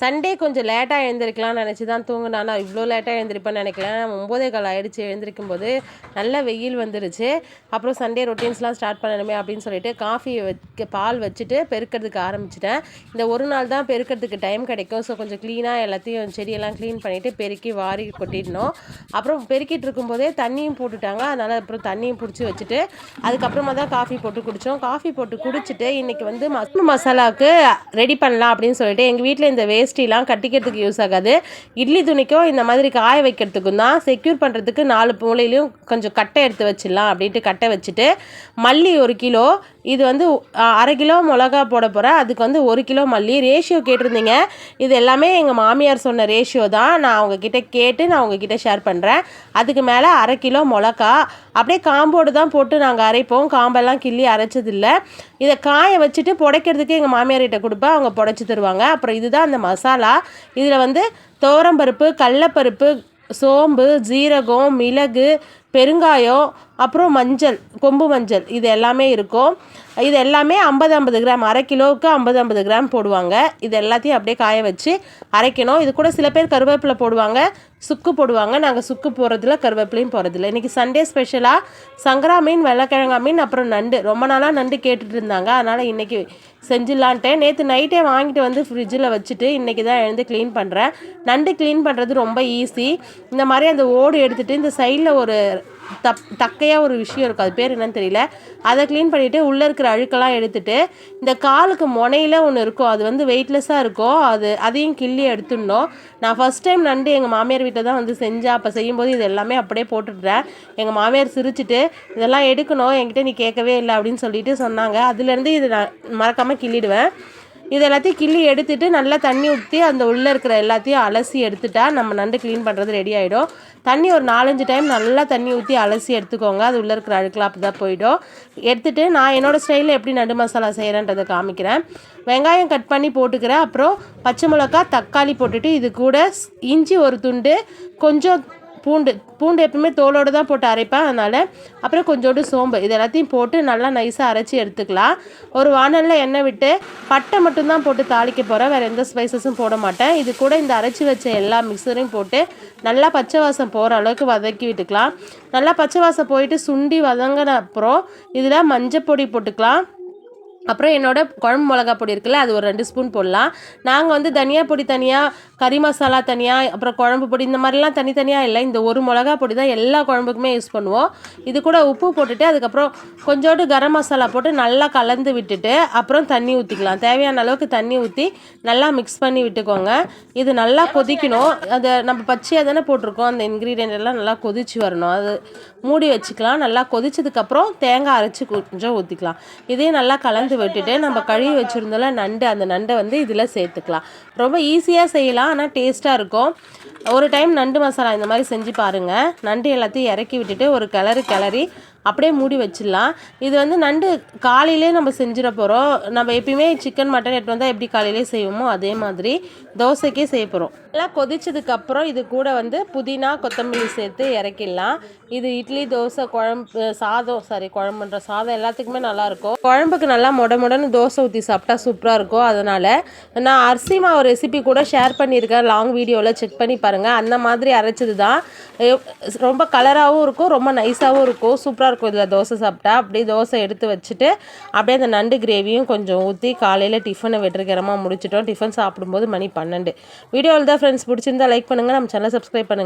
Sunday கொஞ்சம் லேட்டாக எழுந்திருக்கலாம்னு நினச்சி தான் தூங்கினா நான் இவ்வளோ லேட்டாக எழுந்திருப்பேன்னு நினைக்கிறேன். ஒம்போதே கால் ஆகிடுச்சு எழுந்திருக்கும் போது நல்ல வெயில் வந்துருச்சு. அப்புறம் சண்டே ரொட்டீன்ஸ்லாம் ஸ்டார்ட் பண்ணணுமே அப்படின்னு சொல்லிட்டு காஃபி வைக்க பால் வச்சுட்டு பெருக்கிறதுக்கு ஆரம்பிச்சிட்டேன். இந்த ஒரு நாள் தான் பெருக்கிறதுக்கு டைம் கிடைக்கும். ஸோ கொஞ்சம் க்ளீனாக எல்லாத்தையும் செடியெல்லாம் க்ளீன் பண்ணிவிட்டு பெருக்கி வாரி கொட்டிடணும். அப்புறம் பெருக்கிட்டு இருக்கும்போதே தண்ணியும் போட்டுட்டாங்க. அதனால் அப்புறம் தண்ணியும் பிடிச்சி வச்சுட்டு அதுக்கப்புறமா தான் காஃபி போட்டு குடித்தோம் காஃபி போட்டு குடிச்சிட்டு இன்றைக்கி வந்து மசாலா மசாலாவுக்கு ரெடி பண்ணலாம் அப்படின்னு சொல்லிட்டு எங்கள் வீட்டில் இந்த வேஷ்டிலாம் கட்டிக்கிறதுக்கு யூஸ் ஆகாது. இட்லி துணிக்கும் இந்த மாதிரி காய வைக்கிறதுக்கும் தான் செக்யூர் பண்ணுறதுக்கு நாலு மூலையிலையும் கொஞ்சம் கட்டை எடுத்து வச்சிடலாம் அப்படின்ட்டு கட்டை வச்சுட்டு மல்லி ஒரு கிலோ இது வந்து அரை கிலோ மிளகா போட போகிறேன் அதுக்கு வந்து ஒரு கிலோ மல்லி. ரேஷியோ கேட்டிருந்தீங்க. இது எல்லாமே எங்கள் மாமியார் சொன்ன ரேஷியோ தான். நான் அவங்கக்கிட்ட கேட்டு நான் உங்ககிட்ட ஷேர் பண்ணுறேன் அதுக்கு மேலே அரை கிலோ மிளகா. அப்படியே காம்போடு தான் போட்டு நாங்கள் அரைப்போம். காம்பெல்லாம் கிள்ளி அரைச்சதில்லை. இதை காய வச்சுட்டு புடைக்கிறதுக்கு எங்கள் மாமியார்கிட்ட கொடுப்பேன். அவங்க புடைச்சி தருவாங்க. அப்புறம் இதுதான் அந்த மசாலா. இதில் வந்து துவரம்பருப்பு கடலப்பருப்பு சோம்பு ஜீரகம் மிளகு பெருங்காயம் அப்புறம் மஞ்சள். கொம்பு மஞ்சள் இது எல்லாமே இருக்கும். இது எல்லாமே ஐம்பது ஐம்பது கிராம் அரை கிலோவுக்கு ஐம்பது ஐம்பது கிராம் போடுவாங்க. இது எல்லாத்தையும் அப்படியே காய வச்சு அரைக்கணும். இது கூட சில பேர் கருவேப்பிலை போடுவாங்க சுக்கு போடுவாங்க. நாங்கள் சுக்கு போடுறதில்ல கருவேப்பிலையும் போடுறதில்ல. இன்றைக்கி சண்டே ஸ்பெஷலாக சங்கரா மீன் வெள்ளைக்கிழங்கா மீன் அப்புறம் நண்டு. ரொம்ப நாளாக நண்டு கேட்டுட்டு இருந்தாங்க. அதனால் இன்றைக்கி செஞ்சிடலான்ட்டேன். நேற்று நைட்டே வாங்கிட்டு வந்து ஃப்ரிட்ஜில் வச்சுட்டு இன்றைக்கி தான் எழுந்து க்ளீன் பண்ணுறேன் நண்டு க்ளீன் பண்ணுறது ரொம்ப ஈஸி இந்த மாதிரி அந்த ஓடு எடுத்துகிட்டு இந்த சைடில் ஒரு தப் தக்கையாக ஒரு விஷயம் இருக்கும் அது பேர் என்னன்னு தெரியல. அதை க்ளீன் பண்ணிவிட்டு உள்ளே இருக்கிற அழுக்கெல்லாம் எடுத்துட்டு இந்த காலுக்கு முனையில் ஒன்று இருக்கும். அது வந்து வெயிட்லெஸ்ஸாக இருக்கும் அது அதையும் கிள்ளி எடுத்துடணும். நான் ஃபஸ்ட் டைம் நண்டு எங்கள் மாமியார் வீட்டில் தான் வந்து செஞ்சேன் அப்போ செய்யும்போது இது எல்லாமே அப்படியே போட்டுடுறேன். எங்கள் மாமியார் சிரிச்சிட்டு இதெல்லாம் எடுக்கணும். என்கிட்ட நீ கேட்கவே இல்லை அப்படின்னு சொல்லிட்டு சொன்னாங்க. அதுலேருந்து இது நான் மறக்காமல் கிள்ளிடுவேன். இது எல்லாத்தையும் கிள்ளி எடுத்துட்டு நல்லா தண்ணி ஊற்றி அந்த உள்ளே இருக்கிற எல்லாத்தையும் அலசி எடுத்துட்டா நம்ம நண்டு க்ளீன் பண்ணுறது ரெடி ஆகிடும் தண்ணி ஒரு நாலஞ்சு டைம் நல்லா தண்ணி ஊற்றி அலசி எடுத்துக்கோங்க. அது உள்ளே இருக்கிற அழுக்கெலாம் அப்படி தான் போயிடும். எடுத்துகிட்டு நான் என்னோடய ஸ்டைலில் எப்படி நண்டு மசாலா செய்கிறேன்றதை காமிக்கிறேன். வெங்காயம் கட் பண்ணி போட்டுக்கிறேன். அப்புறம் பச்சை மிளகா தக்காளி போட்டுட்டு இது கூட ஸ்- இஞ்சி ஒரு துண்டு கொஞ்சம் பூண்டு பூண்டு எப்பவுமே தோலோடு தான் போட்டு அரைப்பேன் அதனால் அப்புறம் கொஞ்சோண்டு சோம்பு. இது எல்லாத்தையும் போட்டு நல்லா நைஸாக அரைச்சி எடுத்துக்கலாம். ஒரு வானலில் எண்ணெய் விட்டு பட்டை மட்டும்தான் போட்டு தாளிக்க போகிறேன் வேறு எந்த ஸ்பைசஸும் போட மாட்டேன். இது கூட இந்த அரைச்சி வச்ச எல்லா மிக்சரையும் போட்டு நல்லா பச்சை வாசம் போகிற அளவுக்கு வதக்கி விட்டுக்கலாம். நல்லா பச்சை வாசம் போயிட்டு சுண்டி வதங்கின அப்புறம் இதில் மஞ்சள் பொடி போட்டுக்கலாம். அப்புறம் என்னோட குழம்பு மிளகா பொடி இருக்குல்ல அது ஒரு ரெண்டு ஸ்பூன் போடலாம். நாங்கள் வந்து தனியா பொடி தனியாக கறி மசாலா தனியாக அப்புறம் குழம்பு பொடி இந்த மாதிரிலாம் தனித்தனியாக இல்லை. இந்த ஒரு மிளகா பொடி தான் எல்லா குழம்புக்குமே யூஸ் பண்ணுவோம். இது கூட உப்பு போட்டுட்டு அதுக்கப்புறம் கொஞ்சோண்டு கரம் மசாலா போட்டு நல்லா கலந்து விட்டுட்டு அப்புறம் தண்ணி ஊற்றிக்கலாம் தேவையான அளவுக்கு தண்ணி ஊற்றி நல்லா மிக்ஸ் பண்ணி விட்டுக்கோங்க. இது நல்லா கொதிக்கணும். அதை நம்ம பச்சையாக தானே போட்டிருக்கோம். அந்த இன்க்ரீடியன்ட் எல்லாம் நல்லா கொதிச்சு வரணும். அது மூடி வச்சுக்கலாம். நல்லா கொதிச்சதுக்கப்புறம் தேங்காய் அரைச்சி கொஞ்சம் ஊற்றிக்கலாம் இதையும் நல்லா கலந்து விட்டுட்டு நம்ம கழுவி வச்சுருந்தோம்ல நண்டு அந்த நண்டை வந்து இதில் சேர்த்துக்கலாம். ரொம்ப ஈஸியாக செய்யலாம் ஆனால் டேஸ்ட்டாக இருக்கும். ஒரு டைம் நண்டு மசாலா இந்த மாதிரி செஞ்சு பாருங்கள் நண்டு எல்லாத்தையும் இறக்கி விட்டுட்டு ஒரு கிளறு கிளறி அப்படியே மூடி வச்சிடலாம். இது வந்து நண்டு காலையிலே நம்ம செஞ்சிட போகிறோம் நம்ம எப்பயுமே சிக்கன் மட்டன் எடுத்து வந்தால் எப்படி காலையிலே செய்வோமோ அதே மாதிரி தோசைக்கே செய்ய போகிறோம் எல்லாம் கொதிச்சதுக்கப்புறம் இது கூட வந்து புதினா கொத்தமல்லி சேர்த்து இறக்கிடலாம். இது இட்லி தோசை குழம்பு சாதம் சாரி குழம்புன்ற சாதம் எல்லாத்துக்குமே நல்லாயிருக்கும் குழம்புக்கு நல்லா முட முடன்னு தோசை ஊற்றி சாப்பிட்டா சூப்பராக இருக்கும். அதனால் நான் அரிசி மாவு ரெசிபி கூட ஷேர் பண்ணியிருக்கேன். லாங் வீடியோவில் செக் பண்ணி பாருங்கள் அந்த மாதிரி அரைச்சது தான் ரொம்ப கலராகவும் இருக்கும் ரொம்ப நைஸாகவும் இருக்கும். சூப்பராக இருக்கும் இதில் தோசை சாப்பிட்டா. அப்படியே தோசை எடுத்து வச்சுட்டு அப்படியே அந்த நண்டு கிரேவியும் கொஞ்சம் ஊற்றி காலையில் டிஃபனை வெற்றிகரமாக முடிச்சிட்டோம். டிஃபன் சாப்பிடும்போது மணி பன்னெண்டு. வீடியோவில் தான் ஃப்ரெண்ட்ஸ் பிடிச்சிருந்தா லைக் பண்ணுங்கள் நம்ம சேனலை சப்ஸ்கிரைப் பண்ணுங்கள்